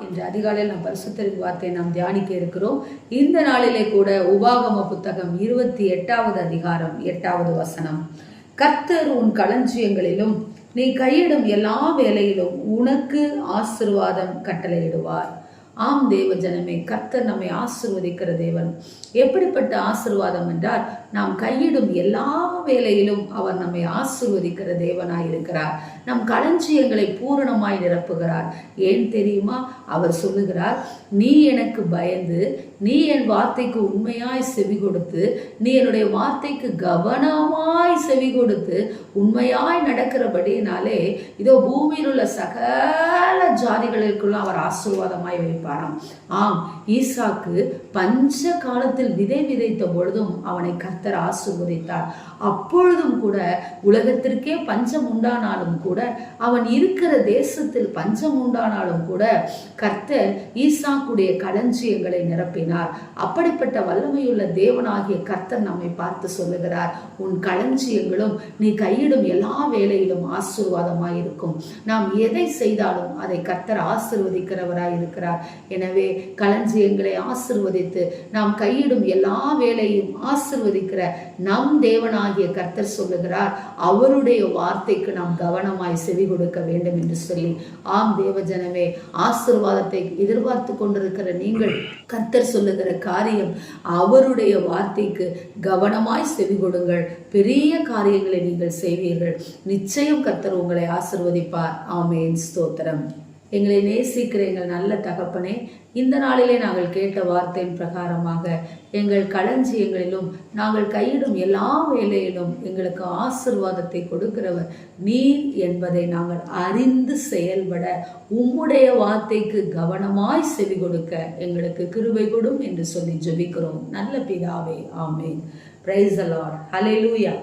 இன்று அதிகாலையில் நாம் பரிசுத்தரின் வார்த்தையை நாம் தியானிக்க இருக்கிறோம். இந்த நாளிலே கூட உபாகம புத்தகம் இருபத்தி எட்டாவது அதிகாரம் எட்டாவது வசனம். கர்த்தர் உன் களஞ்சியங்களிலும் நீ கையிடும் எல்லா வேலையிலும் உனக்கு ஆசிர்வாதம் கட்டளையிடுவார். ஆம் தேவ ஜனமே கர்த்தர் நம்மை ஆசிர்வதிக்கிற தேவன். எப்படிப்பட்ட ஆசிர்வாதம் என்றால் நாம் கையிடும் எல்லா வேலையிலும் அவர் நம்மை ஆசிர்வதிக்கிற தேவனாய் இருக்கிறார். நம் களஞ்சியங்களை பூரணமாய் நிரப்புகிறார். ஏன் தெரியுமா? அவர் சொல்லுகிறார் நீ எனக்கு பயந்து நீ என் வார்த்தைக்கு உண்மையாய் செவி கொடுத்து நீ என்னுடைய வார்த்தைக்கு கவனமாய் செவி கொடுத்து உண்மையாய் நடக்கிறபடினாலே இதோ பூமியில் உள்ள சகல ஜாதிகளுக்குள்ள அவர் ஆசீர்வாதமாய் வைப்பாராம் ஆம் ஈசாக்கு பஞ்ச காலத்தில் விதை விதைத்த பொழுதும் அவனை கர்த்தர் ஆசிர்வதித்தார். அப்பொழுதும் கூட உலகத்திற்கே பஞ்சம் உண்டானாலும் கூட அவன் இருக்கிற தேசத்தில் பஞ்சம் உண்டானாலும் கூட கர்த்தர் ஈசாக்குடைய களஞ்சியங்களை நிரப்பினார். அப்படிப்பட்ட வல்லமையுள்ள தேவனாகிய கர்த்தர் நம்மை பார்த்து சொல்லுகிறார் உன் களஞ்சியங்களும் நீ கையிடும் எல்லா வேலையிலும் ஆசீர்வாதமாய் இருக்கும் நாம் எதை செய்தாலும் அதை கர்த்தர் ஆசிர்வதிக்கிறவராய் இருக்கிறார் எனவே களஞ்சியங்களை ஆசிர்வதித்து நாம் கையிடும் எல்லா வேலையும் ஆசிர்வதிக்கிற நம் தேவனாகிய கர்த்தர் சொல்லுகிறார் அவருடைய வார்த்தைக்கு நாம் கவனமாய் செவி கொடுக்க வேண்டும் என்று சொல்லி. ஆம் தேவஜனமே ஆசிர்வாதத்தை எதிர்பார்த்து கொண்டிருக்கிற நீங்கள் கர்த்தர் சொல்லுகிற காரியம் அவருடைய வார்த்தைக்கு கவனமாய் செவி கொடுங்கள். பெரிய காரியங்களை நீங்கள் செய்வீர்கள். நிச்சயம் கர்த்தர் உங்களை ஆசிர்வதிப்பார். ஆமேன். ஸ்தோத்திரம். எங்களை நேசிக்கிற எங்கள் நல்ல தகப்பனே இந்த நாளிலே நாங்கள் கேட்ட வார்த்தையின் பிரகாரமாக எங்கள் களஞ்சியங்களிலும் நாங்கள் கையிடும் எல்லா வேலையிலும் எங்களுக்கு ஆசிர்வாதத்தை கொடுக்கிறவர் நீர் என்பதை நாங்கள் அறிந்து செயல்பட உம்முடைய வார்த்தைக்கு கவனமாய் செவி கொடுக்க எங்களுக்கு கிருபை கொடும் என்று சொல்லி ஜெபிக்கிறோம். நல்ல பிதாவே ஆமேன். பிரைஸ் ஹலே லூயா